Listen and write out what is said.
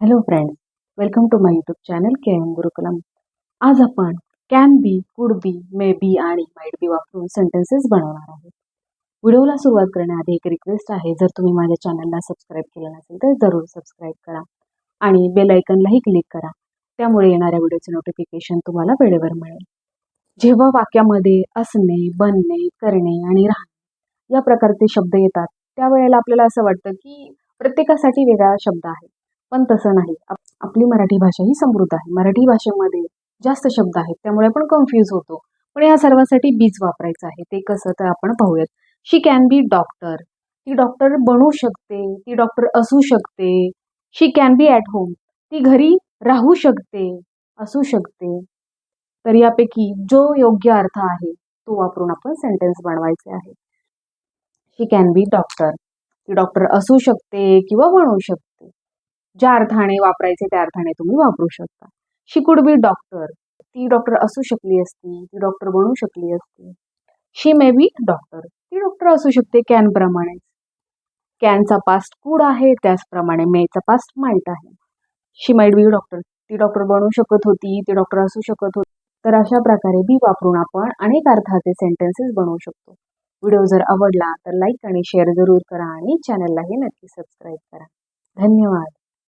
Hello friends welcome to my YouTube channel K M Gurukulam आज आपण can be could be may be आणि might be वापरून sentences बनवणार आहोत. व्हिडिओला सुरुवात करण्याआधी एक रिक्वेस्ट आहे. जर तुम्ही माझ्या चॅनलला सबस्क्राईब केलं नसेल तर जरूर सबस्क्राईब करा आणि बेल आयकनलाही क्लिक करा. त्यामुळे येणाऱ्या व्हिडिओचे नोटिफिकेशन तुम्हाला वेळेवर मिळेल. जेव्हा वाक्यामध्ये असणे बनणे करणे आणि राहणे या प्रकारचे शब्द येतात त्यावेळेला आपल्याला असं वाटतं की प्रत्येकासाठी वेगळा शब्द आहे. पण तसं नाही. आप आपली मराठी भाषा ही समृद्ध आहे. मराठी भाषेमध्ये जास्त शब्द आहेत त्यामुळे आपण कन्फ्यूज होतो. पण या सर्वासाठी बीज वापरायचं आहे. ते कसं तर आपण पाहूयात. शी कॅन बी डॉक्टर ती डॉक्टर बनू शकते ती डॉक्टर असू शकते. She can be at home ती घरी राहू शकते असू शकते. तर यापैकी जो योग्य अर्थ आहे तो वापरून आपण सेंटेन्स बनवायचे आहे. शी कॅन बी डॉक्टर ती डॉक्टर असू शकते किंवा बनवू शकते. ज्या अर्थाने वापरायचे त्या अर्थाने तुम्ही वापरू शकता. शी कुड बी डॉक्टर ती डॉक्टर असू शकली असती ती डॉक्टर बनू शकली असती. शी मे बी डॉक्टर ती डॉक्टर असू शकते कॅन प्रमाणे कॅनचा पास्ट कुड आहे त्याचप्रमाणे मेचा पास्ट माईट आहे. शी माईट बी डॉक्टर ती डॉक्टर बनू शकत होती ती डॉक्टर असू शकत होती. तर अशा प्रकारे बी वापरून आपण अनेक अर्थाचे सेंटेन्सेस बनवू शकतो. व्हिडिओ जर आवडला तर लाईक आणि शेअर जरूर करा आणि चॅनललाही नक्की सबस्क्राईब करा. धन्यवाद.